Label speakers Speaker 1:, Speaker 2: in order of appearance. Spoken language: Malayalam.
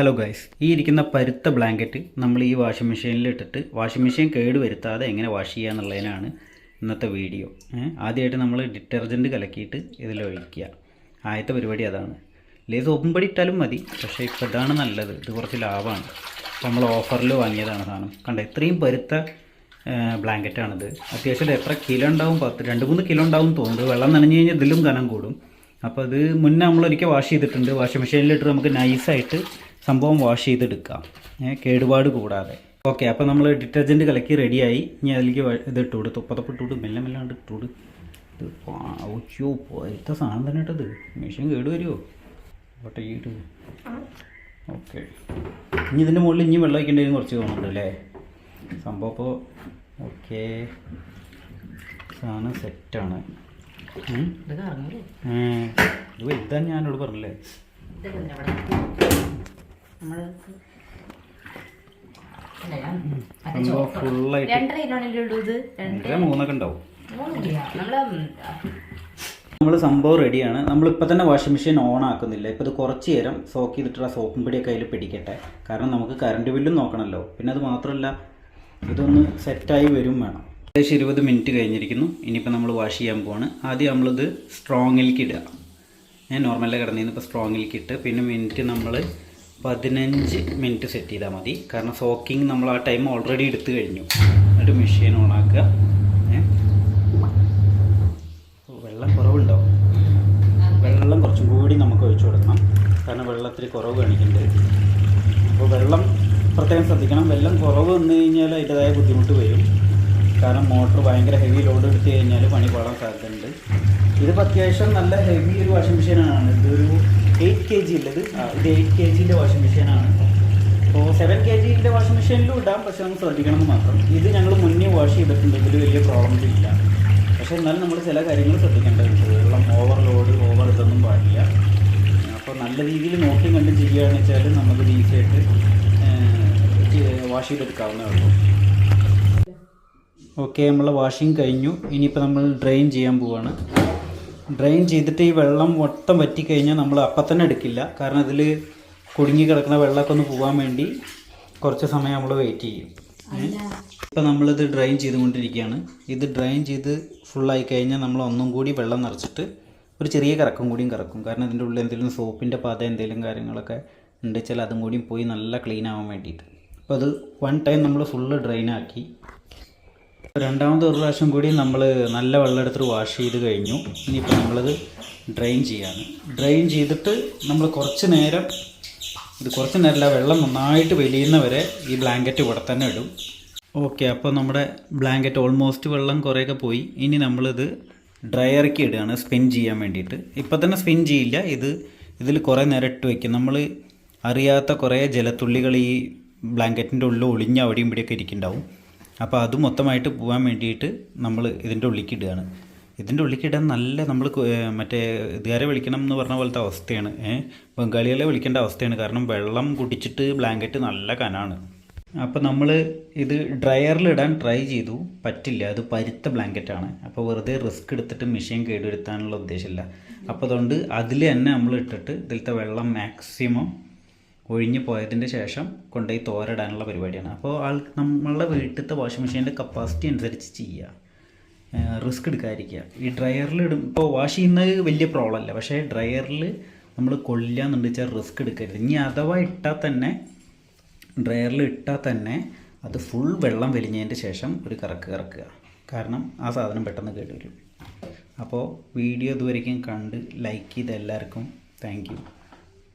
Speaker 1: ഹലോ ഗൈസ് ഈ ഇരിക്കുന്ന പരുത്ത ബ്ലാങ്കറ്റ് നമ്മൾ ഈ വാഷിംഗ് മെഷീനിൽ ഇട്ടിട്ട് വാഷിംഗ് മെഷീൻ കേട് വരുത്താതെ എങ്ങനെ വാഷ് ചെയ്യുക എന്നുള്ളതിനാണ് ഇന്നത്തെ വീഡിയോ ആദ്യമായിട്ട് നമ്മൾ ഡിറ്റർജന്റ് കലക്കിയിട്ട് ഇതിൽ ഒഴിക്കുക. ആദ്യത്തെ പരിപാടി അതാണ്. ലേസ് ഒമ്പടി പൊടി ഇട്ടാലും മതി പക്ഷേ ഇപ്പോൾ ഇതാണ് നല്ലത്. ഇത് കുറച്ച് ലാഭമാണ്. അപ്പോൾ നമ്മൾ ഓഫറിൽ വാങ്ങിയതാണ് സാധനം. കണ്ട ഇത്രയും പരുത്ത ബ്ലാങ്കറ്റാണിത് അത്യാവശ്യം എത്ര കിലോ ഉണ്ടാവും? പത്ത് രണ്ട് മൂന്ന് കിലോ ഉണ്ടാവും തോന്നുന്നത് വെള്ളം നനഞ്ഞു കഴിഞ്ഞാൽ ഇതിലും കനം കൂടും. അപ്പോൾ അത് മുന്നേ നമ്മളൊരിക്കൽ വാഷ് ചെയ്തിട്ടുണ്ട്. വാഷിംഗ് മെഷീനിലിട്ട് നമുക്ക് നൈസായിട്ട് സംഭവം വാഷ് ചെയ്തെടുക്കാം. ഏഹ് കേടുപാട് കൂടാതെ. ഓക്കെ അപ്പോൾ നമ്മൾ ഡിറ്റർജന്റ് കലക്കി റെഡിയായി ഇനി അതിലേക്ക് വ- കൊടുത്തു പുതപ്പ് തുപ്പത്തപ്പ് കൊടുത്തു മെല്ലെ മെല്ലാണ്ട് ഇട്ടുവിട് ഇത് ഓച്ചോ പോലത്തെ സാധനം തന്നെ ഇട്ടത്. മെഷീൻ കേട് വരുമോ ഓട്ടെ ഈ ഇട്ട് ഓക്കെ ഇനി ഇതിന്റെ മുകളിൽ ഇനി വെള്ളം വയ്ക്കേണ്ടതിന് കുറച്ച് തോന്നുന്നുണ്ട് അല്ലേ? സംഭവം ഇപ്പോൾ ഓക്കെ സാധനം സെറ്റാണ്
Speaker 2: ഇത്
Speaker 1: ഇത് വലുതാന്ന് ഞാനോട് പറഞ്ഞില്ലേ? സംഭവം
Speaker 2: രണ്ടര കിലോണല്ലേ ഉള്ളൂ ഇത്.
Speaker 1: മൂന്നൊക്കെ ഉണ്ടാവും. നമ്മൾ സംഭവം റെഡിയാണ് നമ്മളിപ്പോൾ തന്നെ വാഷിംഗ് മെഷീൻ ഓൺ ആക്കുന്നില്ല. ഇപ്പോൾ ഇത് കുറച്ച് നേരം സോക്ക് ചെയ്തിട്ടുള്ള സോപ്പും പിടിയൊക്കെ അതിൽ പിടിക്കട്ടെ. കാരണം നമുക്ക് കറണ്ട് ബില്ലും നോക്കണല്ലോ. പിന്നെ അത് മാത്രമല്ല ഇതൊന്ന് സെറ്റായി വരും വേണം. ഏകദേശം ഇരുപത് മിനിറ്റ് കഴിഞ്ഞിരിക്കുന്നു. ഇനിയിപ്പോൾ നമ്മൾ വാഷ് ചെയ്യാൻ പോവാണ്. ആദ്യം നമ്മളിത് സ്ട്രോങ്ങിലേക്ക് ഇടുക. ഞാൻ നോർമലിൽ കിടന്നിരുന്നു ഇപ്പോൾ സ്ട്രോങ്ങിലേക്ക് ഇട്ട്. പിന്നെ മിനിറ്റ് നമ്മൾ പതിനഞ്ച് മിനിറ്റ് സെറ്റ് ചെയ്താൽ മതി. കാരണം സോക്കിങ് നമ്മൾ ആ ടൈം ഓൾറെഡി എടുത്തു കഴിഞ്ഞു. എന്നിട്ട് മെഷീൻ ഓൺ ആക്കുക. വെള്ളം കുറവുണ്ടോ? വെള്ളം കുറച്ചും കൂടി നമുക്ക് ഒഴിച്ചു കൊടുക്കണം. കാരണം വെള്ളത്തിൽ കുറവ് കാണിക്കുന്നുണ്ട് അപ്പോൾ വെള്ളം പ്രത്യേകം ശ്രദ്ധിക്കണം. വെള്ളം കുറവ് വന്നു കഴിഞ്ഞാൽ അതിന്റെതായ ബുദ്ധിമുട്ട് വരും. കാരണം മോട്ടർ ഭയങ്കര ഹെവി ലോഡ് എടുത്തു കഴിഞ്ഞാൽ പണി പോകാൻ സാധ്യതയുണ്ട്. ഇതിപ്പോൾ അത്യാവശ്യം നല്ല ഹെവി ഒരു വാഷിംഗ് മെഷീനാണ് ഇതൊരു എയ്റ്റ് കെ ജി ഉള്ളത് ഇത് എയ്റ്റ് കെ ജിന്റെ വാഷിംഗ് മെഷീനാണ് അപ്പോൾ സെവൻ കെ ജിന്റെ വാഷിംഗ് മെഷീനിലും ഇടാം. പക്ഷെ നമുക്ക് ശ്രദ്ധിക്കണം എന്ന് മാത്രം. ഇത് ഞങ്ങൾ മുന്നേ വാഷ് ചെയ്തിട്ടുണ്ട്. ഇതിൽ വലിയ പ്രോബ്ലം ഇല്ല. പക്ഷേ എന്നാലും നമ്മൾ ചില കാര്യങ്ങൾ ശ്രദ്ധിക്കേണ്ടതുണ്ട്. വെള്ളം ഓവർലോഡ് ഓവർ ഇതൊന്നും പാടില്ല. അപ്പോൾ നല്ല രീതിയിൽ നോക്കി കണ്ട് ചെയ്യുകയാണെന്ന് വെച്ചാൽ നമുക്ക് ഈസി ആയിട്ട് വാഷ് ചെയ്തെടുക്കാവുന്നേ ഉള്ളൂ. ഓക്കെ നമ്മൾ വാഷിംഗ് കഴിഞ്ഞു. ഇനിയിപ്പോൾ നമ്മൾ ഡ്രെയിൻ ചെയ്യാൻ പോവാണ്. ഡ്രെയിൻ ചെയ്തിട്ട് ഈ വെള്ളം മൊത്തം വറ്റിക്കഴിഞ്ഞാൽ നമ്മൾ അപ്പം തന്നെ എടുക്കില്ല. കാരണം അതിൽ കുടുങ്ങി കിടക്കുന്ന വെള്ളമൊക്കെ ഒന്ന് പോകാൻ വേണ്ടി കുറച്ച് സമയം നമ്മൾ വെയിറ്റ് ചെയ്യും. ഇപ്പം നമ്മളിത് ഡ്രെയിൻ ചെയ്തുകൊണ്ടിരിക്കുകയാണ്. ഇത് ഡ്രെയിൻ ചെയ്ത് ഫുള്ളായി കഴിഞ്ഞാൽ നമ്മൾ ഒന്നും കൂടി വെള്ളം നിറച്ചിട്ട് ഒരു ചെറിയ കറക്കം കൂടിയും കറക്കും. കാരണം അതിന്റെ ഉള്ളിൽ എന്തെങ്കിലും സോപ്പിന്റെ പാത എന്തെങ്കിലും കാര്യങ്ങളൊക്കെ ഉണ്ട് വെച്ചാൽ അതും കൂടിയും പോയി നല്ല ക്ലീൻ ആവാൻ വേണ്ടിയിട്ട്. അപ്പോൾ അത് വൺ ടൈം നമ്മൾ ഫുള്ള് ഡ്രെയിൻ ആക്കി. രണ്ടാമത് ഒരു പ്രാവശ്യം കൂടി നമ്മൾ നല്ല വെള്ളം എടുത്തിട്ട് വാഷ് ചെയ്ത് കഴിഞ്ഞു. ഇനിയിപ്പോൾ നമ്മളത് ഡ്രെയിൻ ചെയ്യാണ്. ഡ്രെയിൻ ചെയ്തിട്ട് നമ്മൾ കുറച്ച് നേരം ഇത് കുറച്ച് നേരമല്ല വെള്ളം നന്നായിട്ട് വലിയുന്നവരെ ഈ ബ്ലാങ്കറ്റ് ഇവിടെ തന്നെ ഇടും. ഓക്കെ അപ്പോൾ നമ്മുടെ ബ്ലാങ്കറ്റ് ഓൾമോസ്റ്റ് വെള്ളം കുറേയൊക്കെ പോയി. ഇനി നമ്മളിത് ഡ്രയർക്ക് ഇടുകയാണ് സ്പിൻ ചെയ്യാൻ വേണ്ടിയിട്ട്. ഇപ്പം തന്നെ സ്പിൻ ചെയ്യില്ല. ഇത് ഇതിൽ കുറേ നേരം ഇട്ട് വയ്ക്കും നമ്മൾ അറിയാത്ത കുറേ ജലത്തുള്ളികൾ ഈ ബ്ലാങ്കറ്റിന്റെ ഉള്ളിൽ ഒളിഞ്ഞ് അവിടെയും ഇവിടെയൊക്കെ ഇരിക്കുന്നുണ്ടാവും. അപ്പോൾ അത് മൊത്തമായിട്ട് പോകാൻ വേണ്ടിയിട്ട് നമ്മൾ ഇതിന്റെ ഉള്ളിലേക്ക് ഇടുകയാണ്. ഇതിന്റെ ഉള്ളിക്കിടാൻ നല്ല നമ്മൾ മറ്റേ ഇതുകാരെ വിളിക്കണം എന്ന് പറഞ്ഞ പോലത്തെ അവസ്ഥയാണ്. ഏഹ് ബംഗാളികളെ വിളിക്കേണ്ട അവസ്ഥയാണ്. കാരണം വെള്ളം കുടിച്ചിട്ട് ബ്ലാങ്കറ്റ് നല്ല കനാണ്. അപ്പോൾ നമ്മൾ ഇത് ഡ്രയറിലിടാൻ ട്രൈ ചെയ്തു. പറ്റില്ല. അത് പരുത്ത ബ്ലാങ്കറ്റാണ് അപ്പോൾ വെറുതെ റിസ്ക് എടുത്തിട്ട് മെഷീൻ കേടുവരുത്താനുള്ള ഉദ്ദേശമില്ല. അപ്പോൾ അതുകൊണ്ട് അതിൽ തന്നെ നമ്മൾ ഇട്ടിട്ട് ഇതിലത്തെ വെള്ളം മാക്സിമം ഒഴിഞ്ഞു പോയതിന്റെ ശേഷം കൊണ്ടുപോയി തോരടാനുള്ള പരിപാടിയാണ്. അപ്പോൾ ആൾ നമ്മളുടെ വീട്ടിലത്തെ വാഷിംഗ് മെഷീന്റെ കപ്പാസിറ്റി അനുസരിച്ച് ചെയ്യുക റിസ്ക് എടുക്കാതിരിക്കുക ഈ ഡ്രയറിൽ ഇടും. ഇപ്പോൾ വാഷ് ചെയ്യുന്നത് വലിയ പ്രോബ്ലം അല്ല. പക്ഷേ ഡ്രയറിൽ നമ്മൾ കൊല്ലാന്നുണ്ട് വെച്ചാൽ റിസ്ക് എടുക്കരുത്. ഇനി അഥവാ ഇട്ടാൽ തന്നെ ഡ്രയറിൽ ഇട്ടാൽ തന്നെ അത് ഫുൾ വെള്ളം വലിഞ്ഞതിന്റെ ശേഷം ഒരു കറക്ക് കറക്കുക. കാരണം ആ സാധനം പെട്ടെന്ന് കേടുവരും. അപ്പോൾ വീഡിയോ ഇതുവരെയും കണ്ട് ലൈക്ക് ചെയ്ത എല്ലാവർക്കും താങ്ക്